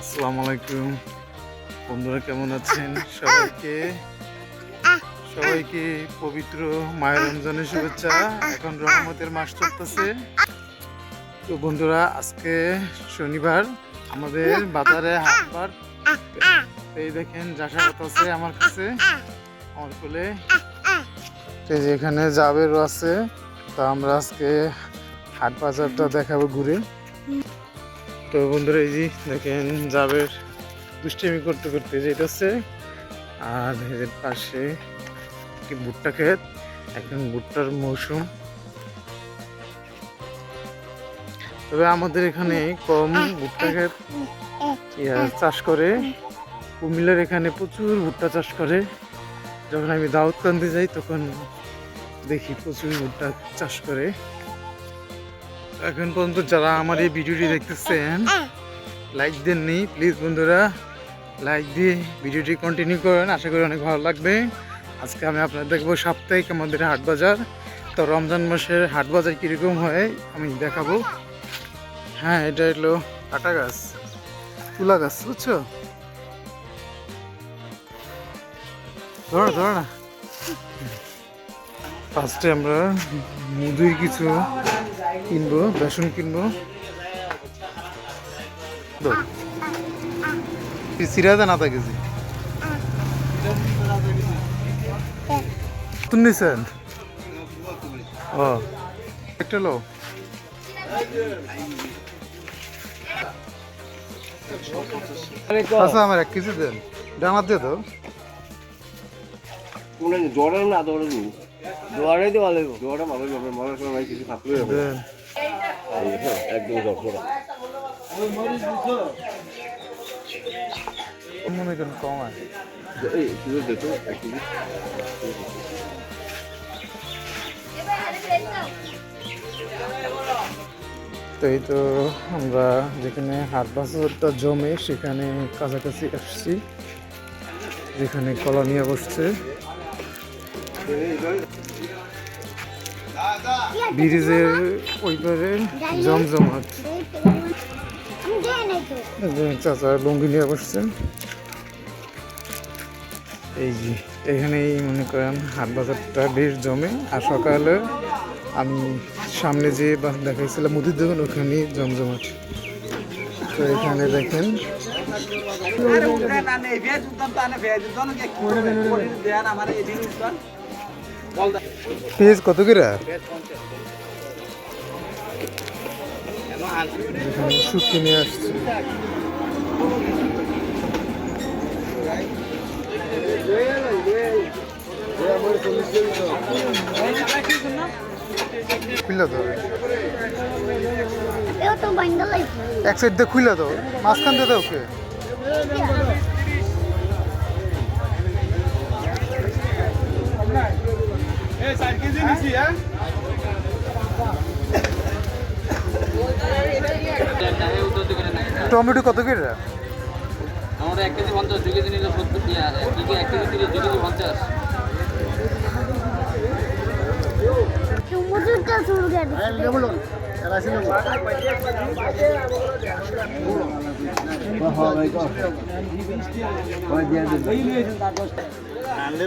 আসসালামু আলাইকুম। বন্ধুরা কেমন আছেন? সবাইকে? সবাইকে পবিত্র মায়ের রমজানের শুভেচ্ছা। এখন রহমতের মাস চলতেছে। তো বন্ধুরা, আজকে শনিবার আমাদের বাজারে হাটবার এই দেখেন জাসা হাত আছে আমার কাছে, আমার কোলে। এই যে আছে। তো আমরা আজকে হাট বাজারটা দেখাবো ঘুরে। তো বন্ধুরা, এই যে দেখেন, জাবের দুষ্টামি করতে করতে যেতেছে আর এদের পাশে একটি ভুট্টা ক্ষেত এখন ভুট্টার মৌসুম। তবে আমাদের এখানে কম ভুট্টা ক্ষেত। চাষ করে। কুমিল্লার এখানে প্রচুর ভুট্টা চাষ করে। যখন আমি দাউদকান্দি যাই, তখন দেখি প্রচুর ভুট্টা চাষ করে। এখন পর্যন্ত যারা আমার এই ভিডিওটি দেখতেছেন লাইক দেননি প্লিজ বন্ধুরা লাইক দিয়ে ভিডিওটি কন্টিনিউ করেন আশা করি অনেক ভালো লাগবে। আজকে আমি আপনার দেখব সাপ্তাহিক আমাদের হাট বাজার। তো রমজান মাসের হাট বাজার কীরকম হয় আমি দেখাবো। হ্যাঁ এটা হলো কাটা গাছ তুলা গাছ বুঝছ? ধরো ধরো না। ফার্স্টে আমরা মুদির কিছু কিনবো, বেসন কিনবো। সিরাজা না থাকেছি তুমি ও। একটা লো আচ্ছা আমার এক কেজি দেন। দিয়ে তো জোরে না দৌড়ে নি জোরে দিয়ে ভালো জোরে ভালো যাবে মনে করে ভাই কিছু থাকলে হবে দেন একদম জোরে মনে করেন কম আছে? এই তুই দেখো এক কেজি। তো এই তো আমরা যেখানে হাট বাজারটা জমে সেখানে কাছাকাছি আসছি যেখানে কলা নিয়ে বসছে ব্রিজের ওই পারে জমজমাট। চাচা লুঙ্গি নিয়ে বসছে এই যে, এখানেই মনে করেন হাট বাজারটা বেশ জমে। আর সকালে আমি সামনে যে দেখাইছিলাম, মুদির দোকান, ওখানেই জমজমাট। তো এখানে দেখেন। আমার পেঁয়াজ কত করে? শুটকি নিয়ে আসছে। খুললে তো. এক সাইড দিয়ে খুললে তো। মাঝখান দিয়ে ওকে। টমেটো কত করে? আমাদের এক কেজি পঞ্চাশ দুই কেজি নিলে সত্তর এক কেজি তিরিশ দুই কেজি পঞ্চাশ। আনলে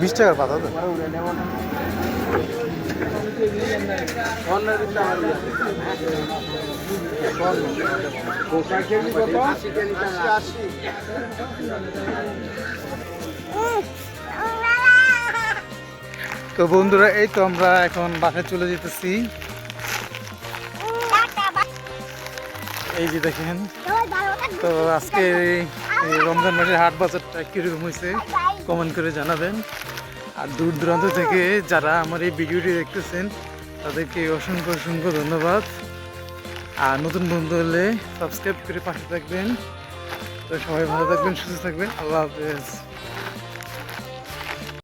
বিশ টাকার পাতা তো। তো বন্ধুরা এই তো আমরা এখন বাসায় চলে যেতেছি। এই যে দেখেন তো আজকে রমজান মাসের হাট বাজারটা কীরকম হয়েছে কমেন্ট করে জানাবেন। আর দূর দূরান্ত থেকে যারা আমার এই ভিডিওটি দেখতেছেন তাদেরকে অসংখ্য অসংখ্য ধন্যবাদ। আর নতুন বন্ধু হলে সাবস্ক্রাইব করে পাশে থাকবেন। তো সবাই ভালো থাকবেন সুস্থ থাকবেন। আল্লাহ হাফেজ।